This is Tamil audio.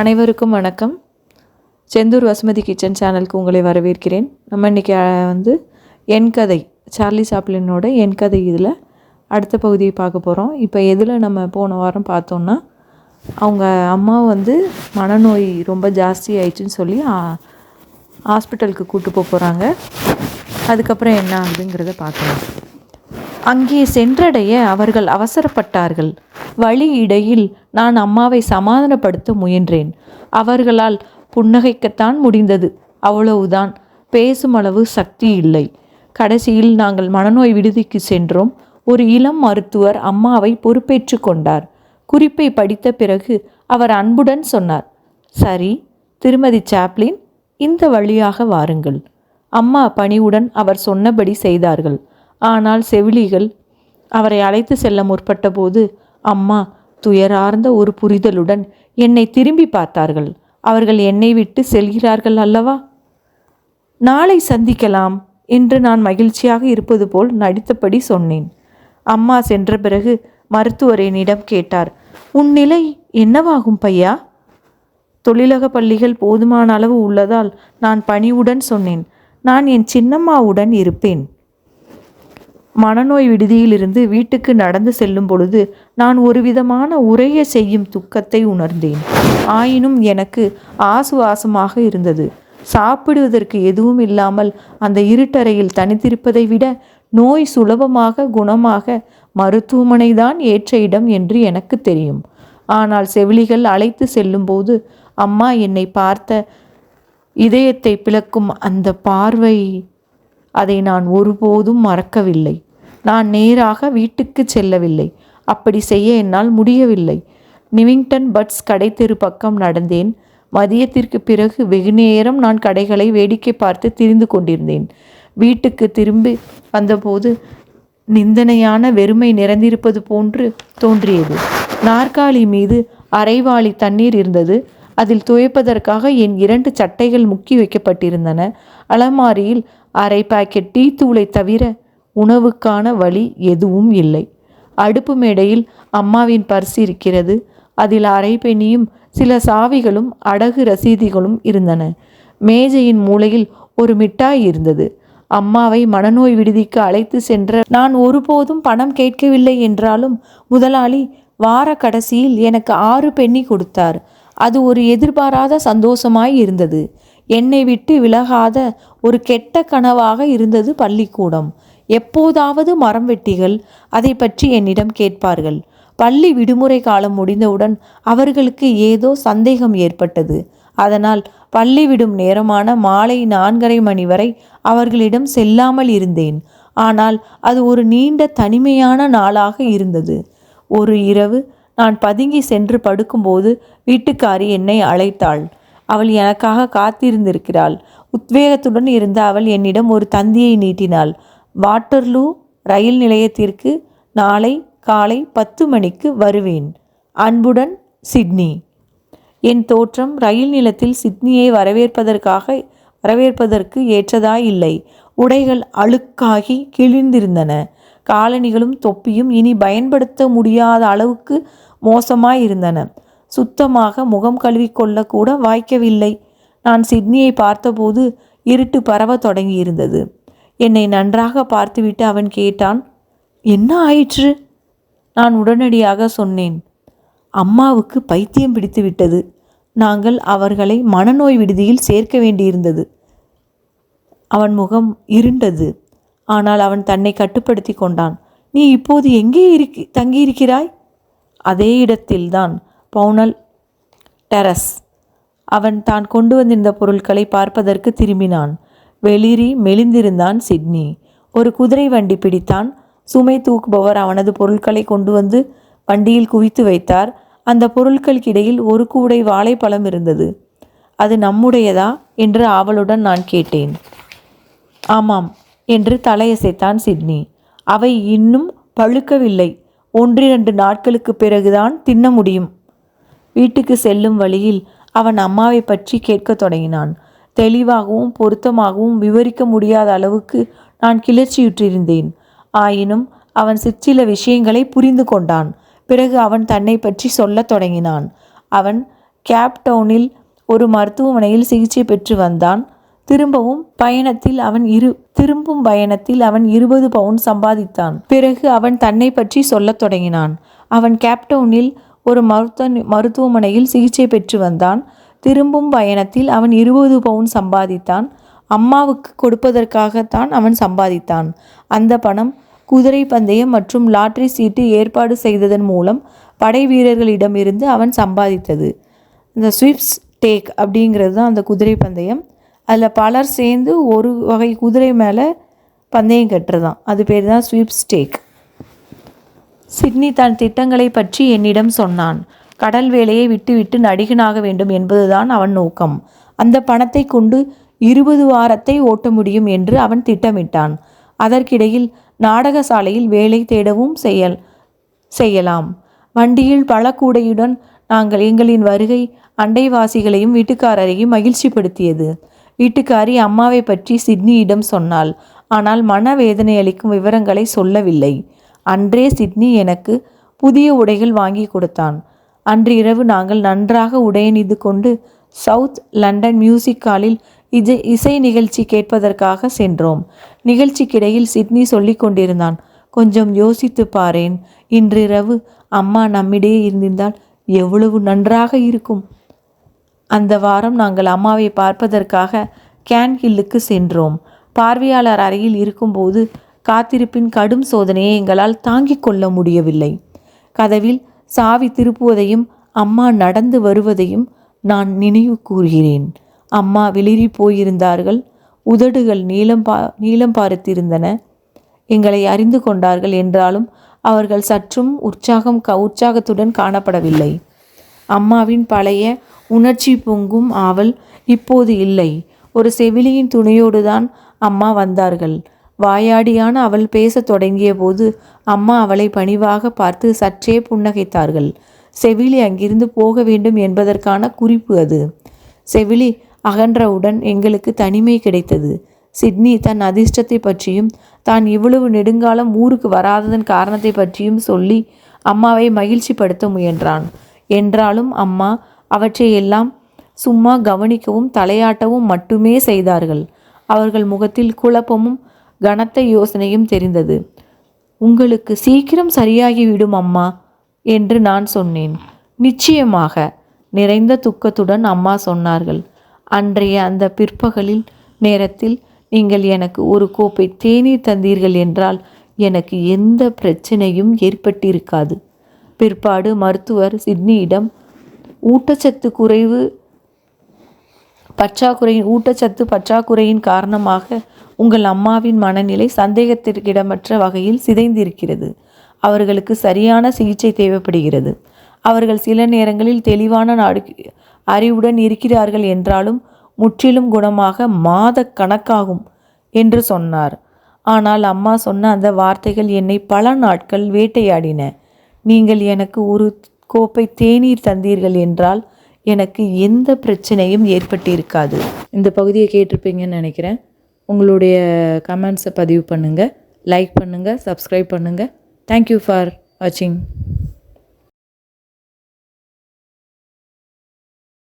அனைவருக்கும் வணக்கம். செந்தூர் வசுமதி கிச்சன் சேனலுக்கு உங்களை வரவேற்கிறேன். நம்ம இன்றைக்கி வந்து என் கதை சார்லி சாப்ளினோட என் கதை இதில் அடுத்த பகுதியை பார்க்க போகிறோம் இப்போ எதில் நம்ம போன வாரம் பார்த்தோன்னா அவங்க அம்மா வந்து மனநோய் ரொம்ப ஜாஸ்தி ஆயிடுச்சுன்னு சொல்லி ஹாஸ்பிட்டலுக்கு கூட்டு போக போகிறாங்க அதுக்கப்புறம் என்ன ஆகுதுங்கிறத பார்க்கலாம். அங்கே சென்றடைய அவர்கள் அவசரப்பட்டார்கள். வழி இடையில் நான் அம்மாவை சமாதானப்படுத்த முயன்றேன். அவர்களால் புன்னகைக்கத்தான் முடிந்தது. அவ்வளவுதான். பேசும் அளவு சக்தி இல்லை. கடைசியில் நாங்கள் மனநோய் விடுதிக்கு சென்றோம். ஒரு இளம் மருத்துவர் அம்மாவை பொறுப்பேற்று கொண்டார். குறிப்பை படித்த பிறகு அவர் அன்புடன் சொன்னார் சரி திருமதி சாப்ளின் இந்த வழியாக வாருங்கள். அம்மா பணிவுடன் அவர் சொன்னபடி செய்தார்கள். ஆனால் செவிலிகள் அவரை அழைத்து செல்ல முற்பட்டபோது அம்மா துயரார்ந்த ஒரு புரிதலுடன் என்னை திரும்பி பார்த்தார்கள். அவர்கள் என்னை விட்டு செல்கிறார்கள் அல்லவா? நாளை சந்திக்கலாம் என்று நான் மகிழ்ச்சியாக இருப்பது போல் நடித்தபடி சொன்னேன். அம்மா சென்ற பிறகு மருத்துவர் என்னிடம் கேட்டார் உன் நிலை என்னவாகும் பையா? தொழிலக பள்ளிகள் போதுமான அளவு உள்ளதால் நான் பணிவுடன் சொன்னேன். நான் என் சின்னம்மாவுடன் இருப்பேன். மனநோய் விடுதியிலிருந்து வீட்டுக்கு நடந்து செல்லும் பொழுது நான் ஒரு விதமான உரைய செய்யும் துக்கத்தை உணர்ந்தேன். ஆயினும் எனக்கு ஆசுவாசமாக இருந்தது. சாப்பிடுவதற்கு எதுவும் இல்லாமல் அந்த இருட்டறையில் தனித்திருப்பதை விட நோய் சுலபமாக குணமாக மருத்துவமனை தான் ஏற்ற இடம் என்று எனக்கு தெரியும். ஆனால் செவிலிகள் அழைத்து செல்லும்போது அம்மா என்னை பார்த்த இதயத்தை பிளக்கும் அந்த பார்வை அதை நான் ஒருபோதும் மறக்கவில்லை. நான் நேராக வீட்டுக்கு செல்லவில்லை. அப்படி செய்ய என்னால் முடியவில்லை. நிவிங்டன் பட்ஸ் கடை தெரு பக்கம் நடந்தேன். மதியத்திற்கு பிறகு வெகுநேரம் நான் கடைகளை வேடிக்கை பார்த்து திரிந்து கொண்டிருந்தேன். வீட்டுக்கு திரும்பி வந்தபோது நிந்தனையான வெறுமை நிறைந்திருப்பது போன்று தோன்றியது. நாற்காலி மீது அரைவாளி தண்ணீர் இருந்தது. அதில் துவைப்பதற்காக என் இரண்டு சட்டைகள் முக்கி வைக்கப்பட்டிருந்தன. அலமாரியில் அரை பாக்கெட் டீ தூளை தவிர உணவுக்கான வழி எதுவும் இல்லை. அடுப்பு மேடையில் அம்மாவின் பர்ஸ் இருக்கிறது. அதில் அரை பெண்ணியும் சில சாவிகளும் அடகு ரசீதிகளும் இருந்தன. மேஜையின் மூலையில் ஒரு மிட்டாய் இருந்தது. அம்மாவை மனநோய் விடுதிக்கு அழைத்து சென்ற நான் ஒருபோதும் பணம் கேட்கவில்லை என்றாலும் முதலாளி வார கடைசியில் எனக்கு ஆறு பெண்ணி கொடுத்தார். அது ஒரு எதிர்பாராத சந்தோஷமாய் இருந்தது. என்னை விட்டு விலகாத ஒரு கெட்ட கனவாக இருந்தது பள்ளிக்கூடம். எப்போதாவது மரம் வெட்டிகள் அதை பற்றி என்னிடம் கேட்பார்கள். பள்ளி விடுமுறை காலம் முடிந்தவுடன் அவர்களுக்கு ஏதோ சந்தேகம் ஏற்பட்டது. அதனால் பள்ளி விடும் நேரமான மாலை நான்கரை மணி வரை அவர்களிடம் செல்லாமல் இருந்தேன். ஆனால் அது ஒரு நீண்ட தனிமையான நாளாக இருந்தது. ஒரு இரவு நான் பதுங்கி சென்று படுக்கும்போது வீட்டுக்காரி என்னை அழைத்தாள். அவள் எனக்காக காத்திருந்திருக்கிறாள். உத்வேகத்துடன் இருந்த அவள் என்னிடம் ஒரு தந்தியை நீட்டினாள். வாட்டர்லூ ரயில் நிலையத்திற்கு நாளை காலை பத்து மணிக்கு வருவேன். அன்புடன் சிட்னி. என் தோற்றம் ரயில் நிலத்தில் சிட்னியை வரவேற்பதற்காக வரவேற்பதற்கு ஏற்றதாய் இல்லை உடைகள் அழுக்காகி கிழிந்திருந்தன. காலணிகளும் தொப்பியும் இனி பயன்படுத்த முடியாத அளவுக்கு மோசமாய் இருந்தன சுத்தமாக முகம் கழுவிக்கொள்ளக்கூட வாய்க்கவில்லை. நான் சிட்னியை பார்த்தபோது இருட்டு பரவ தொடங்கியிருந்தது. என்னை நன்றாக பார்த்துவிட்டு அவன் கேட்டான் என்ன ஆயிற்று? நான் உடனடியாக சொன்னேன் அம்மாவுக்கு பைத்தியம் பிடித்து விட்டது நாங்கள் அவர்களை மனநோய் விடுதியில் சேர்க்க வேண்டியிருந்தது. அவன் முகம் இருண்டது. ஆனால் அவன் தன்னை கட்டுப்படுத்தி கொண்டான் நீ இப்போது எங்கே இருக்கி தங்கியிருக்கிறாய்? அதே இடத்தில்தான் பவுனல் டெரஸ். அவன் தான் கொண்டு வந்திருந்த பொருட்களை பார்ப்பதற்கு திரும்பினான். வெளிரி மெலிந்திருந்தான் சிட்னி. ஒரு குதிரை வண்டி பிடித்தான். சுமை தூக்குபவர் அவனது பொருட்களை கொண்டு வந்து வண்டியில் குவித்து வைத்தார். அந்த பொருட்களுக்கிடையில் ஒரு கூடை வாழைப்பழம் இருந்தது. அது நம்முடையதா? என்று ஆவலுடன் நான் கேட்டேன். ஆமாம் என்று தலையசைத்தான் சிட்னி. அவை இன்னும் பழுக்கவில்லை. ஒன்றிரண்டு நாட்களுக்கு பிறகுதான் தின்ன முடியும். வீட்டுக்கு செல்லும் வழியில் அவன் அம்மாவை பற்றி கேட்கத் தொடங்கினான். தெளிவாகவும் பொருத்தமாகவும் விவரிக்க முடியாத அளவுக்கு நான் கிளர்ச்சியுற்றிருந்தேன். ஆயினும் அவன் சிற்சில விஷயங்களை புரிந்து கொண்டான். பிறகு அவன் தன்னை பற்றி சொல்லத் தொடங்கினான். அவன் கேப்டவுனில் ஒரு மருத்துவமனையில் சிகிச்சை பெற்று வந்தான். திரும்பவும் பயணத்தில் அவன் இரு திரும்பும் பயணத்தில் அவன் இருபது பவுன் சம்பாதித்தான். பிறகு அவன் தன்னை பற்றி சொல்லத் தொடங்கினான். அவன் கேப்டவுனில் ஒரு மருத்துவ மருத்துவமனையில் சிகிச்சை பெற்று வந்தான். திரும்பும் பயணத்தில் அவன் இருபது பவுன் சம்பாதித்தான். அம்மாவுக்கு கொடுப்பதற்காகத்தான் அவன் சம்பாதித்தான். அந்த பணம் குதிரை பந்தயம் மற்றும் லாட்ரி சீட்டு ஏற்பாடு செய்ததன் மூலம் படை வீரர்களிடமிருந்து அவன் சம்பாதித்தது. இந்த ஸ்விப்ஸ் டேக் அப்படிங்கிறது தான் அந்த குதிரை பந்தயம். அதில் பலர் சேர்ந்து ஒரு வகை குதிரை மேலே பந்தயம் கட்டுறதான். அது பேர் தான் ஸ்வீப் ஸ்டேக் சிட்னி தன் திட்டங்களை பற்றி என்னிடம் சொன்னான். கடல் வேலையை விட்டுவிட்டு நடிகனாக வேண்டும் என்பதுதான் அவன் நோக்கம். அந்த பணத்தை கொண்டு இருபது வாரத்தை ஓட்ட முடியும் என்று அவன் திட்டமிட்டான். அதற்கிடையில் நாடகசாலையில் வேலை தேடவும் செயல் செய்யலாம். வண்டியில் பல கூடையுடன் நாங்கள் எங்களின் வருகை அண்டைவாசிகளையும் வீட்டுக்காரரையும் மகிழ்ச்சிப்படுத்தியது. வீட்டுக்காரி அம்மாவை பற்றி சிட்னியிடம் சொன்னாள். ஆனால் மனவேதனை அளிக்கும் விவரங்களை சொல்லவில்லை. அன்றே சிட்னி எனக்கு புதிய உடைகள் வாங்கி கொடுத்தான். அன்று இரவு நாங்கள் நன்றாக உடையணிந்து கொண்டு சவுத் லண்டன் மியூசிக் ஹாலில் இது இசை நிகழ்ச்சி கேட்பதற்காக சென்றோம். நிகழ்ச்சிக்கிடையில் சிட்னி சொல்லி கொண்டிருந்தான் கொஞ்சம் யோசித்து பாரேன். இன்றிரவு அம்மா நம்மிடையே இருந்திருந்தால் எவ்வளவு நன்றாக இருக்கும். அந்த வாரம் நாங்கள் அம்மாவை பார்ப்பதற்காக கேன் ஹில்லுக்கு சென்றோம். பார்வையாளர் அறையில் இருக்கும்போது காத்திருப்பின் கடும் சோதனையை எங்களால் தாங்கிக் கொள்ள முடியவில்லை. கதவில் சாவி திருப்புவதையும் அம்மா நடந்து வருவதையும் நான் நினைவு கூறுகிறேன். அம்மா வெளிரி போயிருந்தார்கள். உதடுகள் நீளம் பா நீளம் பார்த்திருந்தன. எங்களை அறிந்து கொண்டார்கள் என்றாலும் அவர்கள் சற்றும் உற்சாகம் க உற்சாகத்துடன் காணப்படவில்லை. அம்மாவின் பழைய உணர்ச்சி பொங்கும் ஆவல் இப்போது இல்லை. ஒரு செவிலியின் துணையோடு தான் அம்மா வந்தார்கள். வாயாடியான அவள் பேசத் தொடங்கிய போது அம்மா அவளை பணிவாக பார்த்து சற்றே புன்னகைத்தார்கள். செவிலி அங்கிருந்து போக வேண்டும் என்பதற்கான குறிப்பு அது. செவிலி அகன்றவுடன் எங்களுக்கு தனிமை கிடைத்தது. சிட்னி தன் அதிர்ஷ்டத்தை பற்றியும் தான் இவ்வளவு நெடுங்காலம் ஊருக்கு வராததன் காரணத்தை பற்றியும் சொல்லி அம்மாவை மகிழ்ச்சிப்படுத்த முயன்றான். என்றாலும் அம்மா அவற்றையெல்லாம் சும்மா கவனிக்கவும் தலையாட்டவும் மட்டுமே செய்தார்கள். அவர்கள் முகத்தில் குழப்பமும் கனத்த யோசனையும் தெரிந்தது. உங்களுக்கு சீக்கிரம் சரியாகிவிடும் அம்மா என்று நான் சொன்னேன். நிச்சயமாக நிறைந்த துக்கத்துடன் அம்மா சொன்னார்கள். அன்றைய அந்த பிற்பகலில் நேரத்தில் நீங்கள் எனக்கு ஒரு கோப்பை தேநீர் தந்தீர்கள் என்றால் எனக்கு எந்த பிரச்சனையும் ஏற்பட்டிருக்காது. பிற்பாடு மருத்துவர் சிட்னியிடம் ஊட்டச்சத்து குறைவு பற்றாக்குறையின் ஊட்டச்சத்து பற்றாக்குறையின் காரணமாக உங்கள் அம்மாவின் மனநிலை சந்தேகத்திற்கிடமற்ற வகையில் சிதைந்திருக்கிறது. அவர்களுக்கு சரியான சிகிச்சை தேவைப்படுகிறது. அவர்கள் சில நேரங்களில் தெளிவான நாடு அறிவுடன் இருக்கிறார்கள் என்றாலும் முற்றிலும் குணமாக மாத கணக்காகும் என்று சொன்னார். ஆனால் அம்மா சொன்ன அந்த வார்த்தைகள் என்னை பல நாட்கள் வேட்டையாடின. நீங்கள் எனக்கு ஒரு கோப்பை தேநீர் தந்தீர்கள் என்றால் எனக்கு எந்த பிரச்சனையும் ஏற்பட்டிருக்காது. இந்த பகுதியை கேட்டிருப்பீங்கன்னு நினைக்கிறேன். உங்களுடைய கமெண்ட்ஸை பதிவு பண்ணுங்கள் லைக் பண்ணுங்கள் சப்ஸ்கிரைப் பண்ணுங்கள் தேங்க்யூ ஃபார் வாட்சிங்